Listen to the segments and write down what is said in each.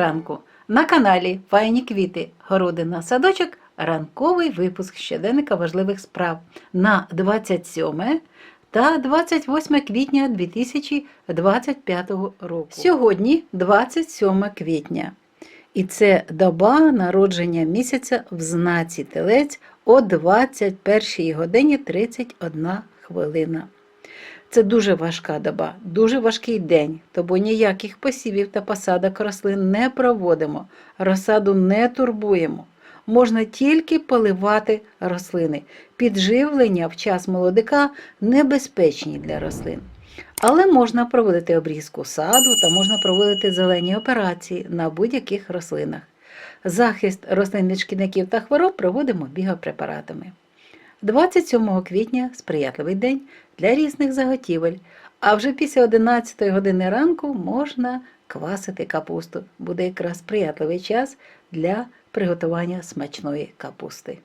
ранку. На каналі Файні квіти, городина, садочок, ранковий випуск щоденника важливих справ на 27 та 28 квітня 2025 року. Сьогодні 27 квітня. І це доба народження місяця в знаці Телець о 21 годині 31 хвилина. Це дуже важка доба, дуже важкий день, тому ніяких посівів та посадок рослин не проводимо, розсаду не турбуємо. Можна тільки поливати рослини. Підживлення в час молодика небезпечні для рослин. Але можна проводити обрізку саду та можна проводити зелені операції на будь-яких рослинах. Захист рослин від шкідників та хвороб проводимо біопрепаратами. 27 квітня сприятливий день для різних заготівель, а вже після 11 години ранку можна квасити капусту. Буде якраз сприятливий час для приготування смачної капусти.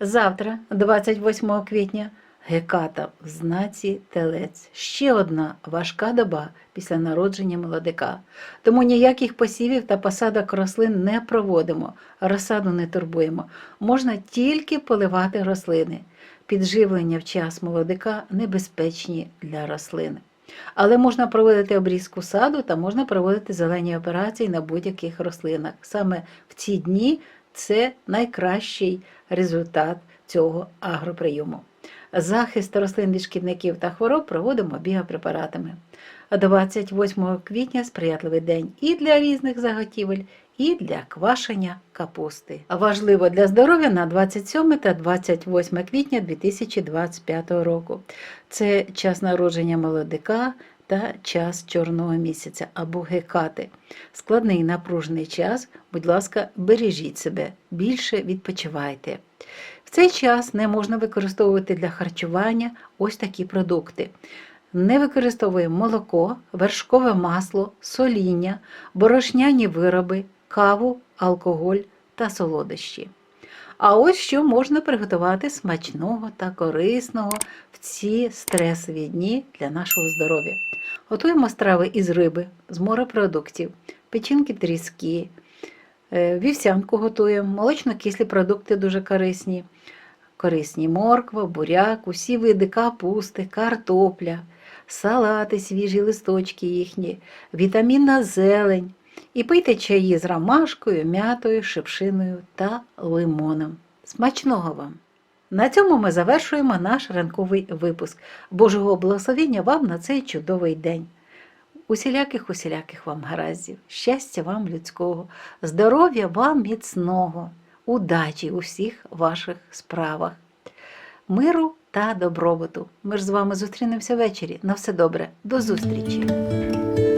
Завтра, 28 квітня, геката в знаці телець. Ще одна важка доба після народження молодика. Тому ніяких посівів та посадок рослин не проводимо, розсаду не турбуємо. Можна тільки поливати рослини. Підживлення в час молодика небезпечні для рослин. Але можна проводити обрізку саду та можна проводити зелені операції на будь-яких рослинах. Саме в ці дні це найкращий результат цього агроприйому. Захист рослин від шкідників та хвороб проводимо біопрепаратами. 28 квітня сприятливий день і для різних заготівель, і для квашення капусти. Важливо для здоров'я на 27 та 28 квітня 2025 року. Це час народження молодика та час чорного місяця або гекати. Складний напружений час, будь ласка, бережіть себе, більше відпочивайте. В цей час не можна використовувати для харчування ось такі продукти. Не використовуємо молоко, вершкове масло, соління, борошняні вироби, каву, алкоголь та солодощі. А ось що можна приготувати смачного та корисного в ці стресові дні для нашого здоров'я. Готуємо страви із риби, з морепродуктів, печінки тріски, е, вівсянку готуємо, молочно-кислі продукти дуже корисні, корисні морква, буряк, усі види капусти, картопля, салати, свіжі листочки їхні, вітамінна зелень. І пийте чаї з ромашкою, м'ятою, шипшиною та лимоном. Смачного вам! На цьому ми завершуємо наш ранковий випуск. Божого благословення вам на цей чудовий день. Усіляких усіляких вам гараздів, щастя вам людського, здоров'я вам міцного, удачі у всіх ваших справах, миру та добробуту. Ми ж з вами зустрінемося ввечері. На все добре, до зустрічі!